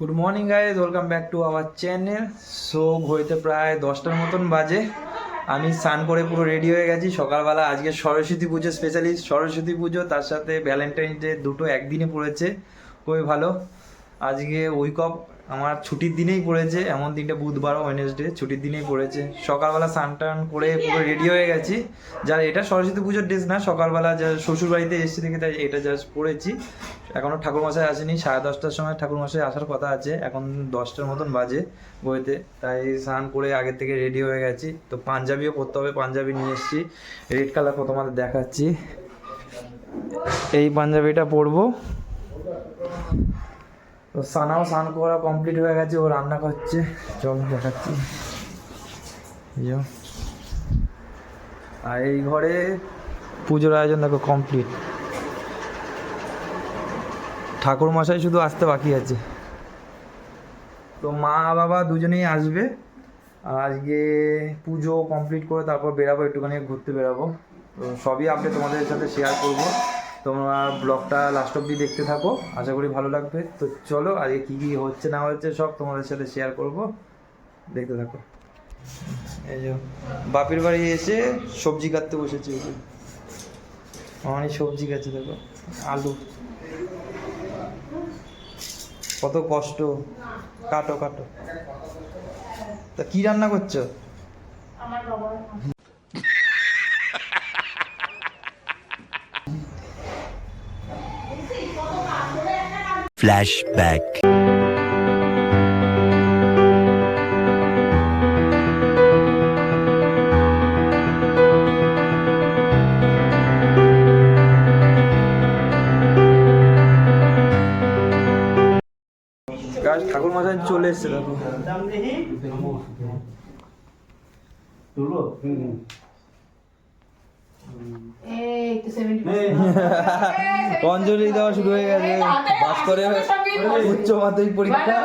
Good morning guys welcome back to our channel so হইতে প্রায় দশটার মতন বাজে। আমি স্নান করে পুরো রেডি হয়ে গেছি। সকালবেলা আজকে সরস্বতী পুজো স্পেশালি সরস্বতী পুজো, তার সাথে ভ্যালেন্টাইন ডে দুটো একদিনে পড়েছে। খুবই ভালো। আজকে উইক অফ আমার ছুটির দিনেই পড়েছে, এমন দিনটা বুধবার ওয়েনেসডে ছুটির দিনেই পড়েছে। সকালবেলা স্নান টান করে পুরো রেডি হয়ে গেছি। যার এটা সরস্বতী পুজোর ড্রেস না, সকালবেলা যা শ্বশুর বাড়িতে এসেছি দেখে তাই এটা জাস্ট পড়েছি। এখনও ঠাকুরমশাই আসেনি, সাড়ে দশটার সময় ঠাকুরমশাই আসার কথা আছে, এখন দশটার মতন বাজে বইতে। তাই স্নান করে আগের থেকে রেডি হয়ে গেছি। তো পাঞ্জাবিও পরতে হবে, পাঞ্জাবি নিয়ে এসেছি। রেড কালার তোমাদের দেখাচ্ছি। এই পাঞ্জাবিটা পরবো। তো সানাও স্নান করা কমপ্লিট হয়ে গেছে, ও রান্না করছে। চল দেখাচ্ছি। আর এই ঘরে পুজোর আয়োজন দেখো কমপ্লিট ঠাকুর মশাই শুধু আসতে বাকি আছে। তো মা, বাবা দুজনেই আসবে। আজকে পুজো কমপ্লিট করে তারপর বেরাবো, একটুখানি ঘুরতে বেরাবো। তো সবই আপডেট তোমাদের সাথে শেয়ার করব। তোমরা ব্লগটা লাস্ট অব্দি দেখতে থাকো। আশা করি ভালো লাগবে। তো চলো, আজকে কী কী হচ্ছে, না হচ্ছে সব তোমাদের সাথে শেয়ার করব। দেখতে থাকো। এই যে, বাপের বাড়ি এসে সবজি কাটতে বসেছে অনেক সবজি গাছে দেখো। আলু। কত কষ্ট। কাটো কাটো। তা কি রান্না করছ? Flashback. ঠাকুর মশাই চলে এসছে 70 অঞ্জলি দেওয়া শুরু হয়ে গেছে। বাস করে উচ্চ মাধ্যমিক পরীক্ষা।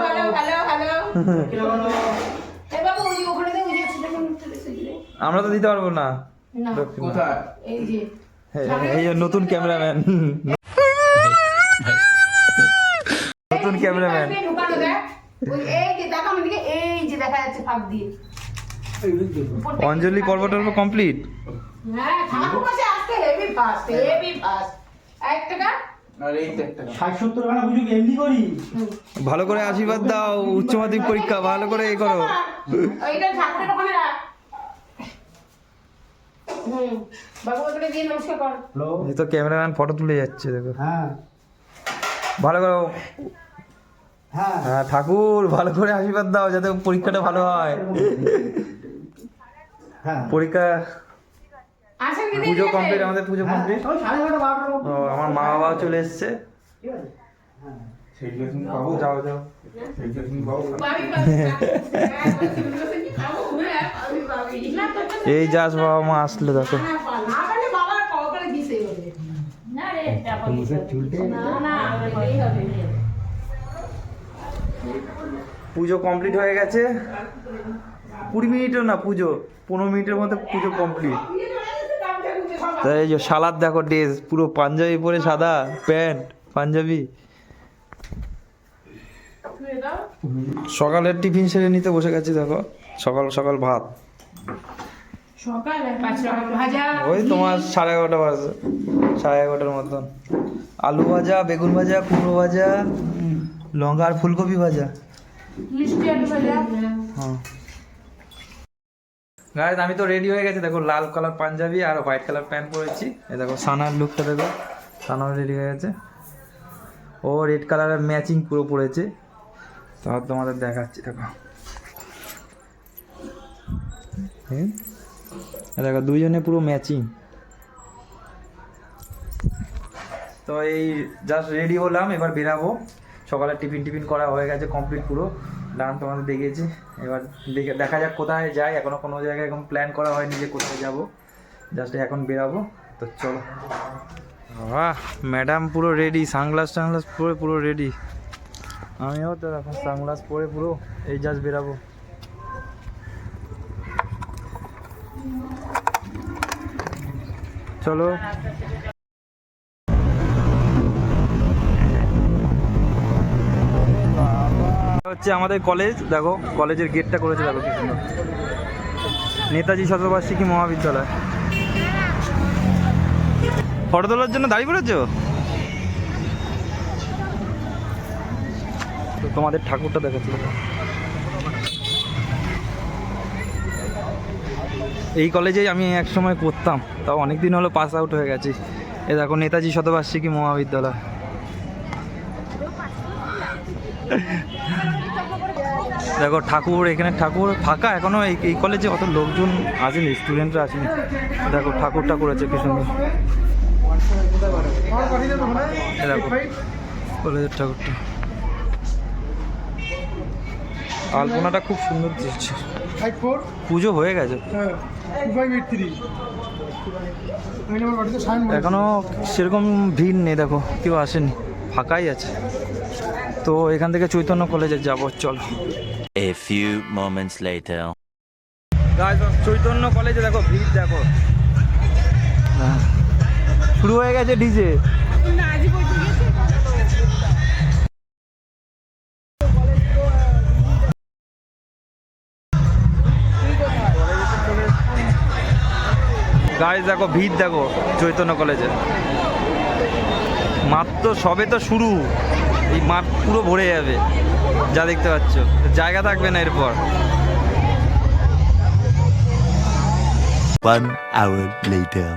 আমরা তো দিতে পারব না। না। এই যে। নতুন ক্যামেরাম্যান। নতুন ক্যামেরাম্যান। এই যে দেখো। আমার দিকে এই যে দেখা যাচ্ছে ফাঁক দিয়ে। অঞ্জলি পর্ব টর্ব কমপ্লিট হ্যাঁ ভালো করে আশীর্বাদ দাও উচ্চ মাধ্যমিক পরীক্ষা ভালো করে এ করো। এই তো ক্যামেরাম্যান ফটো তুলে যাচ্ছে দেখো। হ্যাঁ। ভালো করে। হ্যাঁ। হ্যাঁ ঠাকুর ভালো করে আশীর্বাদ দাও যাতে পরীক্ষাটা ভালো হয়। হ্যাঁ। পরীক্ষা পুজো কমপ্লিট আমাদের পুজো কমপ্লিট মতো ও আমার মা বাবাও চলে এসছে। হ্যাঁ। হ্যাঁ, হ্যাঁ, এই যাস বাবা মা আসলে দেখো। পুজো কমপ্লিট হয়ে গেছে। কুড়ি মিনিটও না পুজো। পনেরো মিনিটের মধ্যে পুজো কমপ্লিট তাই এই যে সালাদ দেখো ড্রেস পুরো পাঞ্জাবি পরে সাদা প্যান্ট পাঞ্জাবি। সকালের টিফিন সেরে নিতে বসে গেছি দেখো। সকাল সকাল ভাত। ওই তোমার সাড়ে এগারোটা বাজে সাড়ে এগারোটার মতন। আলু ভাজা বেগুন ভাজা কুমড়ো ভাজা লঙ্কা আর ফুলকপি ভাজা। মিষ্টি আলু ভাজা। হ্যাঁ। গাইজ আমি তো রেডি হয়ে গেছি। দেখো, লাল কালার পাঞ্জাবি আর হোয়াইট কালার প্যান্ট পরেছি। এই দেখো সানার লুকটা দেখো। সানাও রেডি হয়ে গেছে। ও রেড কালারের ম্যাচিং পুরো পড়েছে তাহলে তোমাদের দেখাচ্ছি, দেখো? দেখো, দুইজনে পুরো ম্যাচিং তো এই জাস্ট রেডি হলাম। এবার বেরাবো। সকালে টিফিন টিফিন করা হয়ে গেছে কমপ্লিট পুরো। ডান তোমাদের দেখিয়েছি। এবার দেখে দেখা যাক কোথায় যাই। এখনও কোনো জায়গায় এখন প্ল্যান করা হয়নি যে কোথায় যাব। জাস্ট এখন বেরাবো। তো চলো। বাহ ম্যাডাম পুরো রেডি সানগ্লাস টানগ্লাস পরে পুরো রেডি আমিও তো এখন সানগ্লাস পরে পুরো এই জাস্ট বেরাবো। চলো। হচ্ছে আমাদের কলেজ দেখো কলেজের গেটটা করেছে দেখো কি সুন্দর। নেতাজি শতবার্ষিকী মহাবিদ্যালয়। ফটো তোলার জন্য দাঁড়িয়ে পড়েছো তোমাদের ঠাকুরটা দেখাচ্ছিল এই কলেজেই আমি এক সময় পড়তাম তাও অনেক দিন হলো পাস আউট হয়ে গেছি। এ দেখো নেতাজি শতবার্ষিকী মহাবিদ্যালয়। দেখো, ঠাকুর এখানে, ঠাকুর ফাঁকা এখনও এই এই কলেজে অত লোকজন আসেনি স্টুডেন্টরা আসেনি। দেখো, ঠাকুর ঠাকুর আছে, কি সুন্দর। দেখো, কলেজের ঠাকুরটা। আলপনাটা খুব সুন্দর দিচ্ছে। পুজো হয়ে গেছে। এখনও সেরকম ভিড় নেই, দেখো, কেউ আসেনি, ফাঁকাই আছে। তো এখান থেকে চৈতন্য কলেজে যাব চলো few moments moments later. Chaitanya কলেজে দেখো ভিড় দেখো। শুরু হয়ে গেছে ডিজে গাইজ দেখো ভিড় দেখো চৈতন্য কলেজে মাত্র সবে তো শুরু এই মাঠ পুরো ভরে যাবে যা দেখতে পাচ্ছ। জায়গা থাকবে না এরপর। One hour later.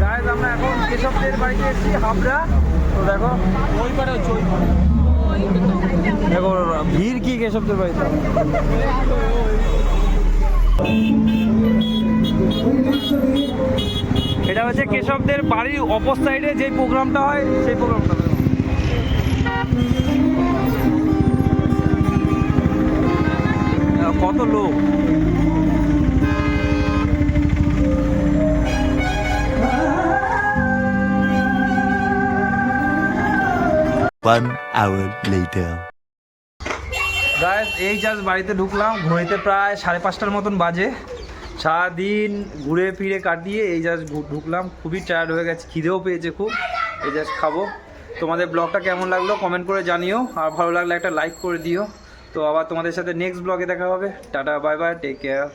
গাইজ আমরা এখন কেশবদের বাড়িতে এসেছি হাবড়া। তো দেখো ওই পারে হচ্ছে ওই পারে। দেখো ভিড় কি কেশবদের বাড়িতে? এটা হচ্ছে কেশবদের বাড়ির অপর সাইডে যে প্রোগ্রামটা হয় সেই প্রোগ্রামটা। কত লোক? One hour later. গাইস এই জাস্ট বাড়িতে ঢুকলাম ঘুরেতে প্রায় সাড়ে পাঁচটার মতন বাজে। সারাদিন ঘুরে ফিরে কাটিয়ে এই জাস্ট ঢুকলাম খুবই টায়ার্ড হয়ে গেছে খিদেও পেয়েছে খুব। এই জাস্ট খাব। তোমাদের ব্লগটা কেমন লাগল কমেন্ট করে জানিও, আর ভালো লাগলে একটা লাইক করে দিও। তো আবার তোমাদের সাথে নেক্সট ব্লগে দেখা হবে। Tata bye bye take care